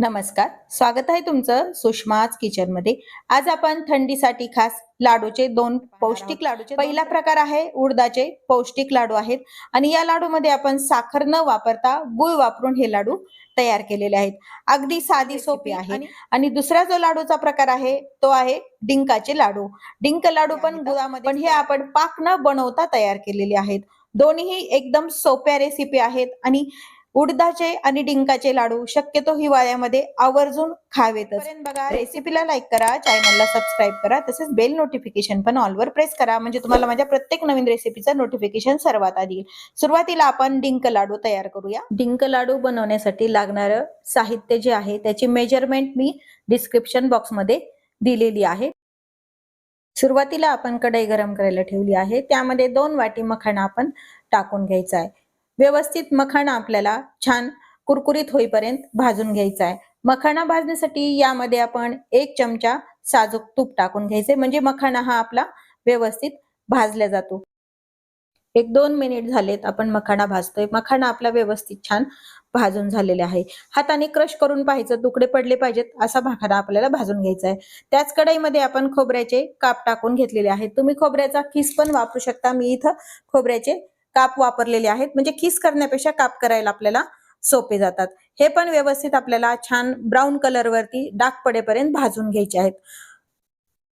नमस्कार स्वागत आहे तुमचं सुषमाच किचनमध्ये आज आपण थंडीसाठी खास लाडूचे दोन पौष्टिक लाडूचे पहिला प्रकार आहे उडदाचे पौष्टिक लाडू आहेत आणि या लाडूमध्ये आपण साखर न वापरता गुळ वापरून हे लाडू तयार केलेले आहेत. अगदी साधी सोपी आहे आणि दुसरा जो लाडूचा प्रकार आहे तो आहे डिंकाचे लाडू. डिंक लाडू पण गुळामध्ये पण हे आपण पाक न बनवता तयार केलेले आहेत. दोन्ही एकदम सोप्या रेसिपी आहेत आणि उडदाचे आणि डिंकाचे लाडू शक्यतो हिवाळ्यामध्ये आवर्जून खावेतच. बघा रेसिपीला लाईक करा चॅनलला सबस्क्राईब करा तसेच बेल नोटिफिकेशन पण ऑलवर प्रेस करा. म्हणजे तुम्हाला माझ्या प्रत्येक नवीन रेसिपीचं नोटिफिकेशन सर्वात आधी येईल. सुरुवातीला आपण डिंक लाडू तयार करूया. डिंक लाडू बनवण्यासाठी लागणारं साहित्य जे आहे त्याची मेजरमेंट मी डिस्क्रिप्शन बॉक्समध्ये दिलेली आहे. सुरुवातीला आपण कढई गरम करायला ठेवली आहे. त्यामध्ये दोन वाटी मखाणा आपण टाकून घ्यायचा आहे. व्यवस्थित मखाणा आपल्याला छान कुरकुरीत होईपर्यंत भाजून घ्यायचा आहे. मखाणा भाजण्यासाठी यामध्ये आपण एक चमचा साजूक तूप टाकून घ्यायचे. म्हणजे मखाणा हा आपला व्यवस्थित भाजला जातो. एक दोन मिनिट झालेत आपण मखाणा भाजतोय. मखाणा आपला व्यवस्थित छान भाजून झालेले आहे. हाताने क्रश करून पाहायचं तुकडे पडले पाहिजेत असा मखाणा आपल्याला भाजून घ्यायचा आहे. त्याच कढईमध्ये आपण खोबऱ्याचे काप टाकून घेतलेले आहेत. तुम्ही खोबऱ्याचा किस पण वापरू शकता. मी इथं खोबऱ्याचे काप वापरलेले आहेत. म्हणजे किस करण्यापेक्षा काप करायला आपल्याला सोपे जातात. हे पण व्यवस्थित आपल्याला छान ब्राऊन कलर वरती डाग पडेपर्यंत भाजून घ्यायचे आहेत.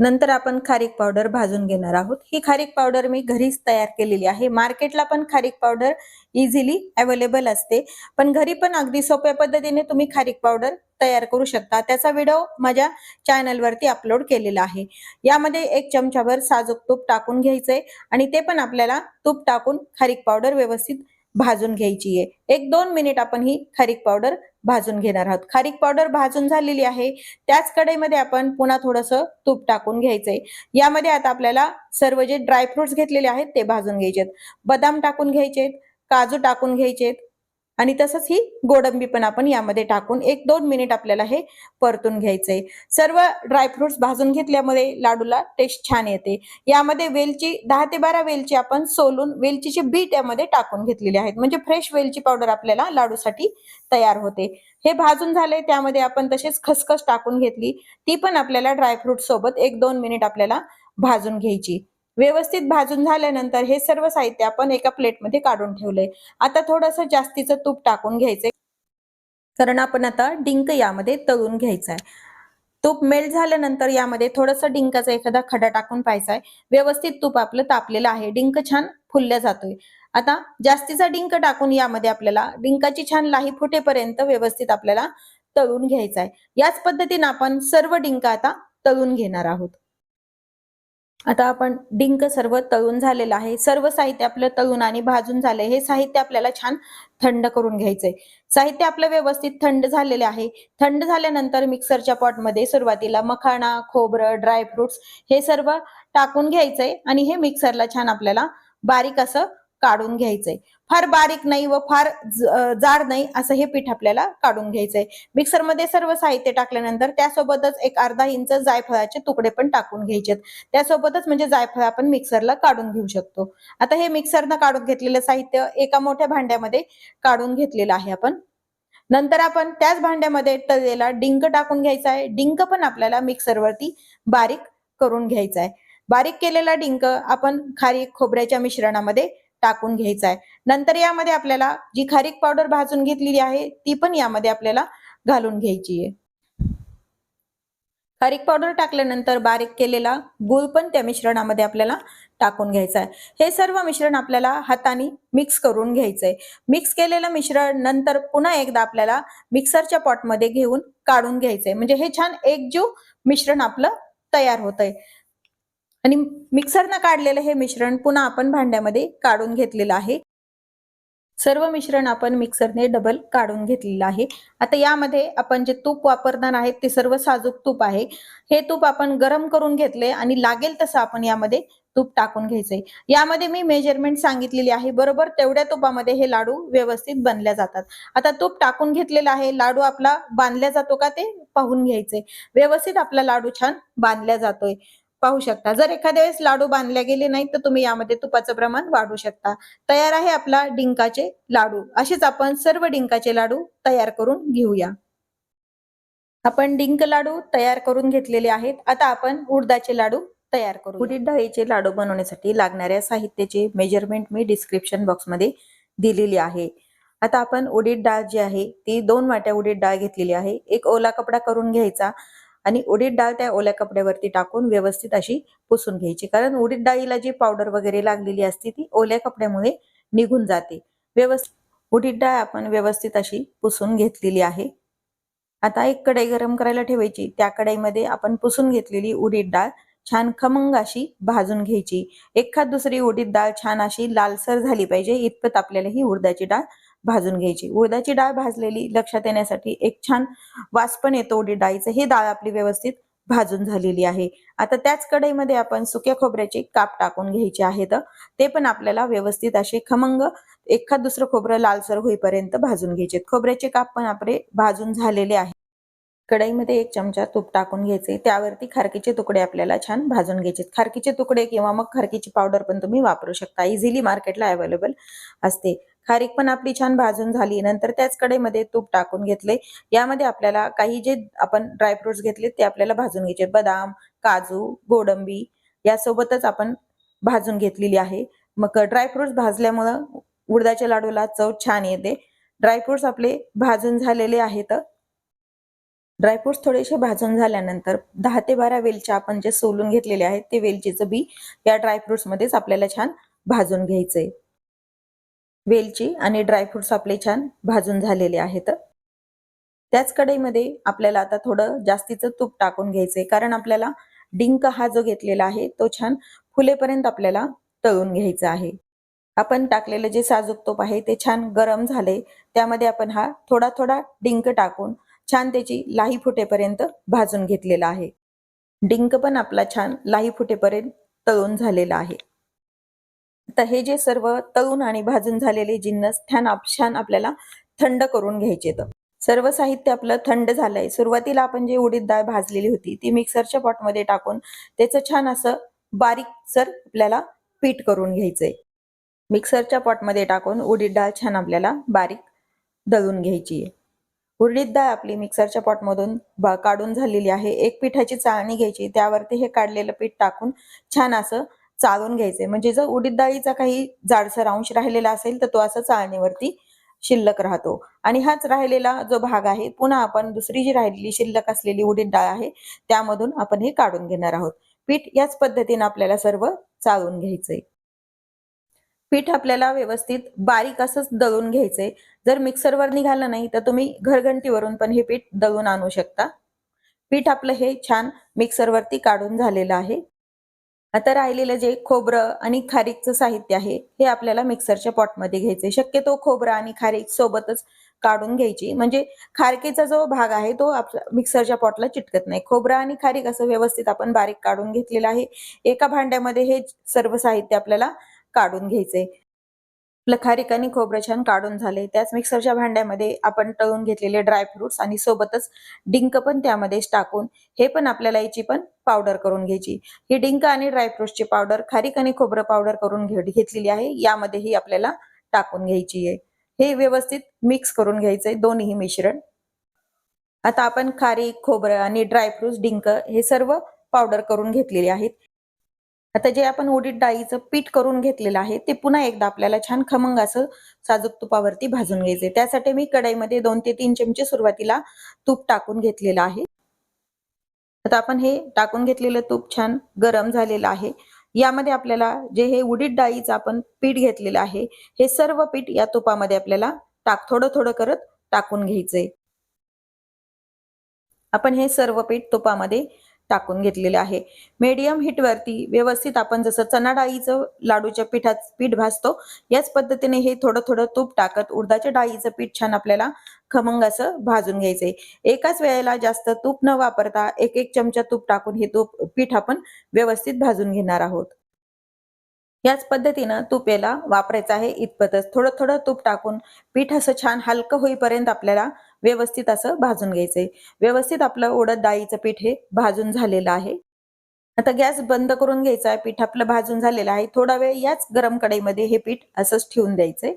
नंतर आपण खारीक पावडर भाजून घेणार आहोत. ही खारीक पावडर मी घरीच तयार केलेली आहे. मार्केटला पण खारीक पावडर इझिली अवेलेबल असते. पण घरी पण अगदी सोप्या पद्धतीने तुम्ही खारीक पावडर तयार करू शकता. त्याचा व्हिडिओ माझ्या चॅनलवरती अपलोड केलेला आहे. यामध्ये एक चमचाभर साजूक तूप टाकून घ्यायचंय आणि ते पण आपल्याला तूप टाकून खारीक पावडर व्यवस्थित भाजून घ्यायची आहे. एक दोन मिनिट आपण ही खारीक पावडर भाजून घेणार आहोत. खारीक पावडर भाजून झालेली आहे. त्याच कढईमध्ये आपण पुन्हा थोडस तूप टाकून घ्यायचंय. यामध्ये आता आपल्याला सर्व जे ड्रायफ्रुट्स घेतलेले आहेत ते भाजून घ्यायचे बदाम टाकून घ्यायचेत काजू टाकून घ्यायचेत आणि तसंच ही गोडंबी पण आपण यामध्ये टाकून एक दोन मिनिट आपल्याला हे परतून घ्यायचंय. सर्व ड्रायफ्रुट्स भाजून घेतल्यामुळे लाडूला टेस्ट छान येते. यामध्ये वेलची दहा ते बारा वेलची आपण सोलून वेलचीची बीट यामध्ये टाकून घेतलेली आहेत. म्हणजे फ्रेश वेलची पावडर आपल्याला लाडूसाठी तयार होते. हे भाजून झाले त्यामध्ये आपण तसेच खसखस टाकून घेतली. ती पण आपल्याला ड्रायफ्रूट सोबत एक दोन मिनिट आपल्याला भाजून घ्यायची. व्यवस्थित भाजून झाल्यानंतर हे सर्व साहित्य आपण एका प्लेटमध्ये काढून ठेवलंय. आता थोडस जास्तीचं तूप टाकून घ्यायचंय. कारण आपण आता डिंक यामध्ये तळून घ्यायचा आहे तूप मेल्ट झाल्यानंतर यामध्ये थोडस डिंकाचा एखादा खडा टाकून पाहायचा आहे व्यवस्थित तूप आपलं तापलेलं आहे. डिंक छान फुलल्या जातोय. आता जास्तीचा डिंक टाकून यामध्ये आपल्याला डिंकाची छान लाही फुटेपर्यंत व्यवस्थित आपल्याला तळून घ्यायचा आहे याच पद्धतीने आपण सर्व डिंक आता तळून घेणार आहोत. आता आपण डिंक सर्व तळून झालेलं आहे. सर्व साहित्य आपलं तळून आणि भाजून झालंय. हे साहित्य आपल्याला छान थंड करून घ्यायचंय. साहित्य आपलं व्यवस्थित थंड झालेले आहे. थंड झाल्यानंतर मिक्सरच्या पॉटमध्ये सुरुवातीला मखाणा खोबरं ड्रायफ्रुट्स हे सर्व टाकून घ्यायचंय आणि हे मिक्सरला छान आपल्याला बारीक असं काढून घ्यायचंय. फार बारीक नाही व फार जाड नाही असं हे पीठ आपल्याला काढून घ्यायचंय. मिक्सरमध्ये सर्व साहित्य टाकल्यानंतर त्यासोबतच एक अर्धा इंच जायफळाचे तुकडे पण टाकून घ्यायचेत. त्यासोबतच म्हणजे जायफळ आपण मिक्सरला काढून घेऊ शकतो. आता हे मिक्सरनं काढून घेतलेलं साहित्य एका मोठ्या भांड्यामध्ये काढून घेतलेलं आहे आपण. नंतर आपण त्याच भांड्यामध्ये तळलेला डिंक टाकून घ्यायचा आहे डिंक पण आपल्याला मिक्सरवरती बारीक करून घ्यायचा आहे बारीक केलेला डिंक आपण खारीक खोबऱ्याच्या मिश्रणामध्ये टाकून घ्यायचा आहे नंतर यामध्ये आपल्याला जी खारीक पावडर भाजून घेतलेली आहे ती पण यामध्ये आपल्याला घालून घ्यायची आहे. खारीक पावडर टाकल्यानंतर बारीक केलेला गुळ पण त्या मिश्रणामध्ये आपल्याला टाकून घ्यायचा आहे हे सर्व मिश्रण आपल्याला हाताने मिक्स करून घ्यायचंय. मिक्स केलेलं मिश्रण नंतर पुन्हा एकदा आपल्याला मिक्सरच्या पॉटमध्ये घेऊन काढून घ्यायचंय. म्हणजे हे छान एकजीव मिश्रण आपलं तयार होतंय. आणि मिक्सरनं काढलेलं हे मिश्रण पुन्हा आपण भांड्यामध्ये काढून घेतलेलं आहे. सर्व मिश्रण आपण मिक्सरने डबल काढून घेतलेलं आहे. आता यामध्ये आपण जे तूप वापरणार आहेत ते सर्व साजूक तूप आहे. हे तूप आपण गरम करून घेतले आणि लागेल तसं आपण यामध्ये तूप टाकून घ्यायचंय. यामध्ये मी मेजरमेंट सांगितलेली आहे. बरोबर तेवढ्या तुपामध्ये हे लाडू व्यवस्थित बनल्या जातात. आता तूप टाकून घेतलेला आहे. लाडू आपला बांधल्या जातो का ते पाहून घ्यायचंय. व्यवस्थित आपला लाडू छान बांधल्या जातोय. पाहू शकता. जर एखाद्या वेळेस लाडू बांधले गेले नाही तर तुम्ही यामध्ये तुपाचं प्रमाण वाढवू शकता. तयार आहे आपला डिंकाचे लाडू. असेच आपण सर्व डिंकाचे लाडू तयार करून घेऊया. आपण डिंक लाडू तयार करून घेतलेले आहेत. आता आपण उडदाचे लाडू तयार करू उडीद डाळीचे लाडू बनवण्यासाठी लागणाऱ्या साहित्याचे मेजरमेंट मी डिस्क्रिप्शन बॉक्समध्ये दिलेली आहे. आता आपण उडीद डाळ जी आहे ती दोन वाट्या उडीद डाळ घेतलेली आहे. एक ओला कपडा करून घ्यायचा. आणि उडीद डाळ त्या ओल्या कपड्यावरती टाकून व्यवस्थित अशी पुसून घ्यायची. कारण उडीद डाळीला जी पावडर वगैरे लागलेली असते ती ओल्या कपड्यामुळे निघून जाते. व्यवस्थित उडीद डाळ आपण व्यवस्थित अशी पुसून घेतलेली आहे. आता एक कढई गरम करायला ठेवायची. त्या कढईमध्ये आपण पुसून घेतलेली उडीद डाळ छान खमंग अशी भाजून घ्यायची. एखाद दुसरी उडीद डाळ छान अशी लालसर झाली पाहिजे. इतपत आपल्याला ही उडदाची डाळ भाजून घ्यायची. उडदाची डाळ भाजलेली लक्षात येण्यासाठी एक छान वास पण येतो उडी डाळीचं. ही डाळ आपली व्यवस्थित भाजून झालेली आहे. आता त्याच कढईमध्ये आपण सुक्या खोबऱ्याचे काप टाकून घ्यायचे आहेत ते पण आपल्याला व्यवस्थित असे खमंग एखाद दुसरं खोबरं लालसर होईपर्यंत भाजून घ्यायचे. खोबऱ्याचे काप पण आपले भाजून झालेले आहे. कढईमध्ये एक चमचा तूप टाकून घ्यायचे. त्यावरती खारकीचे तुकडे आपल्याला छान भाजून घ्यायचे. खारकीचे तुकडे किंवा मग खारकीची पावडर पण तुम्ही वापरू शकता. इझिली मार्केटला अवेलेबल असते. खारीक पण आपली छान भाजून झाली. नंतर त्याच कडेमध्ये तूप टाकून घेतले. यामध्ये आपल्याला काही जे आपण ड्रायफ्रुट्स घेतले ते आपल्याला भाजून घ्यायचे. बदाम काजू गोडंबी यासोबतच आपण भाजून घेतलेली आहे. मग ड्रायफ्रुट्स भाजल्यामुळं उडदाच्या लाडूला चव छान येते. ड्रायफ्रुट्स आपले भाजून झालेले आहेत. ड्रायफ्रुट्स थोडेसे भाजून झाल्यानंतर दहा ते बारा वेलच्या आपण जे सोलून घेतलेले आहेत ते वेलचीचं बी या ड्रायफ्रुट्स मध्येच आपल्याला छान भाजून घ्यायचंय. वेलची आणि ड्रायफ्रुट्स आपले छान भाजून झालेले आहेत. त्याच कढईमध्ये आपल्याला आता थोडं जास्तीचं तूप टाकून घ्यायचंय कारण आपल्याला डिंक हा जो घेतलेला आहे तो छान फुलेपर्यंत आपल्याला तळून घ्यायचा आहे. आपण टाकलेलं जे साजूक तूप आहे ते छान गरम झाले त्यामध्ये आपण हा थोडा थोडा डिंक टाकून छान त्याची लाही फुटेपर्यंत भाजून घेतलेला आहे. डिंक पण आपला छान लाही फुटेपर्यंत तळून झालेला आहे. तर हे जे सर्व तळून आणि भाजून झालेले जिन्नस छान छान आपल्याला थंड करून घ्यायचे तर सर्व साहित्य आपलं थंड झालंय. सुरुवातीला आपण जे उडीद डाळ भाजलेली होती ती मिक्सरच्या पॉटमध्ये टाकून त्याचं छान असं बारीक सर आपल्याला पीठ करून घ्यायचंय. मिक्सरच्या पॉटमध्ये टाकून उडीद डाळ छान आपल्याला बारीक दळून घ्यायची आहे. उडीद डाळ आपली मिक्सरच्या पॉटमधून काढून झालेली आहे. एक पिठाची चाळणी घ्यायची त्यावरती हे काढलेलं पीठ टाकून छान असं चाळून घ्यायचंय म्हणजे जर उडीद डाळीचा काही जाडसर अंश राहिलेला असेल तर तो असं चाळणीवरती शिल्लक राहतो. आणि हाच राहिलेला जो भाग आहे पुन्हा आपण दुसरी जी राहिलेली शिल्लक असलेली उडीद डाळ आहे त्यामधून आपण हे काढून घेणार आहोत. पीठ याच पद्धतीने आपल्याला सर्व चाळून घ्यायचंय. पीठ आपल्याला व्यवस्थित बारीक असंच दळून घ्यायचंय. जर मिक्सरवर निघालं नाही तर तुम्ही घरघंटीवरून पण हे पीठ दळून आणू शकता. पीठ आपलं हे छान मिक्सरवरती काढून झालेलं आहे. आता राहिलेलं जे खोबरं आणि खारीकचं साहित्य आहे हे आपल्याला मिक्सरच्या पॉटमध्ये घ्यायचे शक्यतो खोबरं आणि खारीक सोबतच काढून घ्यायची. म्हणजे खारकेचा जो भाग आहे तो मिक्सरच्या पॉटला चिटकत नाही. खोबरं आणि खारीक असं व्यवस्थित आपण बारीक काढून घेतलेलं आहे. एका भांड्यामध्ये हे सर्व साहित्य आपल्याला काढून घ्यायचे आपलं खारीक आणि खोबरं छान काढून झाले. त्याच मिक्सरच्या भांड्यामध्ये आपण तळून घेतलेले ड्रायफ्रुट्स आणि सोबतच डिंक पण त्यामध्ये टाकून हे पण आपल्याला याची पण पावडर करून घ्यायची. ही डिंक आणि ड्रायफ्रुट्सची पावडर खारीक आणि खोबरं पावडर करून घेतलेली आहे. यामध्ये ही आपल्याला टाकून घ्यायची आहे. हे व्यवस्थित मिक्स करून घ्यायचंय. दोन्ही मिश्रण. आता आपण खारीक खोबरं आणि ड्रायफ्रुट्स डिंक हे सर्व पावडर करून घेतलेले आहेत. आता जे आपण उडीद डाळीचं पीठ करून घेतलेलं आहे ते पुन्हा एकदा आपल्याला छान खमंग असं साजूक तुपावरती भाजून घ्यायचे त्यासाठी मी कढाईमध्ये दोन ते तीन चमचे सुरुवातीला तूप टाकून घेतलेलं आहे. आता आपण हे टाकून घेतलेलं तूप छान गरम झालेलं आहे. यामध्ये आपल्याला जे हे उडीद डाळीचं आपण पीठ घेतलेलं आहे हे सर्व पीठ या तुपामध्ये आपल्याला टाक थोडं थोडं करत टाकून घ्यायचंय. आपण हे सर्व पीठ तुपामध्ये टाकून घेतलेले आहे. मीडियम वरती व्यवस्थित आपण जसं चना डाळीचं लाडूच्या पिठात पीठ भाजतो याच पद्धतीने हे थोडं थोडं तूप टाकत उडदाच्या डाळीचं पीठ छान आपल्याला खमंग असं भाजून घ्यायचंय. एकाच वेळेला जास्त तूप न वापरता एक एक चमचा तूप टाकून हे तूप पीठ आपण व्यवस्थित भाजून घेणार आहोत. याच पद्धतीनं तूप याला वापरायचं आहे इतपतच. थोडं थोडं तूप टाकून पीठ असं छान हलकं होईपर्यंत आपल्याला व्यवस्थित असं भाजून घ्यायचंय. व्यवस्थित आपलं उडद डाळीचं पीठ हे भाजून झालेलं आहे. आता गॅस बंद करून घ्यायचा आहे. पीठ आपलं भाजून झालेलं आहे. थोडा वेळ याच गरम कढईमध्ये हे पीठ असंच ठेवून द्यायचंय.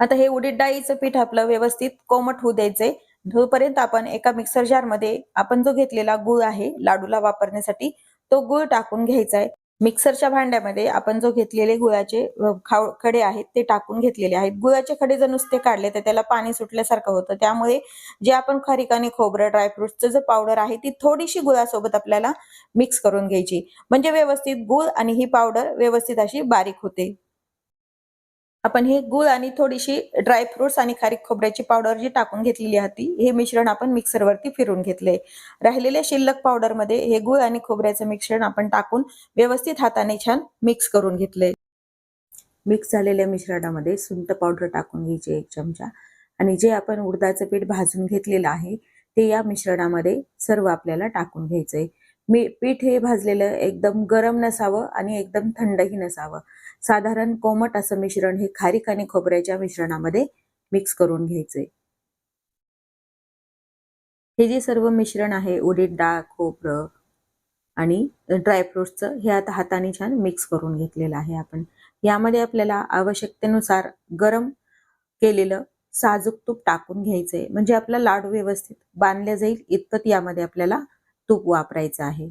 आता हे उडीद डाळीचं पीठ आपलं व्यवस्थित कोमट होऊ द्यायचंय. जोपर्यंत आपण एका मिक्सर जारमध्ये आपण जो घेतलेला गुळ आहे लाडूला वापरण्यासाठी तो गुळ टाकून घ्यायचा आहे मिक्सरच्या भांड्यामध्ये आपण जो घेतलेले गुळाचे खाव खडे आहेत ते टाकून घेतलेले आहेत. गुळाचे खडे जर नुसते काढले तर त्याला पाणी सुटल्यासारखं होतं. त्यामुळे जे आपण खरिकाने खोबरं ड्रायफ्रुट्सचं जे पावडर आहे ती थोडीशी गुळासोबत आपल्याला मिक्स करून घ्यायची. म्हणजे व्यवस्थित गुळ आणि ही पावडर व्यवस्थित अशी बारीक होते. आपण हे गुळ आणि थोडीशी ड्रायफ्रुट्स आणि खारीक खोबऱ्याची पावडर जी टाकून घेतलेली होती हे मिश्रण आपण मिक्सरवरती फिरून घेतले. राहिलेल्या शिल्लक पावडरमध्ये हे गुळ आणि खोबऱ्याचं मिश्रण आपण टाकून व्यवस्थित हाताने छान मिक्स करून घेतले. मिक्स झालेल्या मिश्रणामध्ये सुंट पावडर टाकून घ्यायची एक चमचा आणि जे आपण उडदाचं पीठ भाजून घेतलेलं आहे ते या मिश्रणामध्ये सर्व आपल्याला टाकून घ्यायचंय. मी पीठ हे भाजलेलं एकदम गरम नसावं आणि एकदम थंडही नसावं. साधारण कोमट असं मिश्रण हे खारीक आणि खोबऱ्याच्या मिश्रणामध्ये मिक्स करून घ्यायचंय हे जे सर्व मिश्रण आहे उडीद डाळ खोबरं आणि ड्रायफ्रुट्सचं हे आता हाताने छान मिक्स करून घेतलेलं आहे आपण. यामध्ये आपल्याला आवश्यकतेनुसार गरम केलेलं साजूक तूप टाकून घ्यायचंय. म्हणजे आपला लाडू व्यवस्थित बांधल्या जाईल इतपत यामध्ये आपल्याला तूप वापरायचं आहे.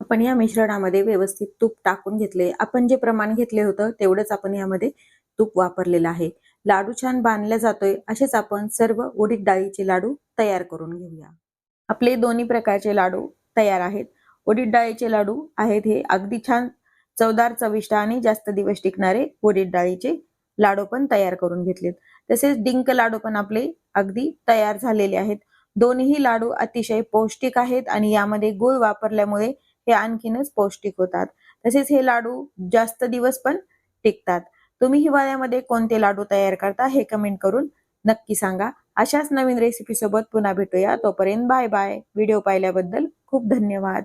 आपण या मिश्रणामध्ये व्यवस्थित तूप टाकून घेतले. आपण जे प्रमाण घेतले होतं तेवढंच आपण यामध्ये तूप वापरलेलं आहे. लाडू छान बांधला जातोय. असेच आपण सर्व उडीद डाळीचे लाडू तयार करून घेऊया. आपले दोन्ही प्रकारचे लाडू तयार आहेत. उडीद डाळीचे लाडू आहेत हे अगदी छान चवदार चविष्ट आणि जास्त दिवस टिकणारे उडीद डाळीचे लाडू पण तयार करून घेतलेत. तसेच डिंक लाडू पण आपले अगदी तयार झालेले आहेत. दोन्ही लाडू अतिशय पौष्टिक आहेत आणि यामध्ये गुळ वापरल्यामुळे हे आणखीनच पौष्टिक होतात. तसेच हे लाडू जास्त दिवस पण टिकतात. तुम्ही हिवाळ्यामध्ये कोणते लाडू तयार करता हे कमेंट करून नक्की सांगा. अशाच नवीन रेसिपी सोबत पुन्हा भेटूया. तोपर्यंत बाय बाय व्हिडिओ पाहिल्याबद्दल खूप धन्यवाद.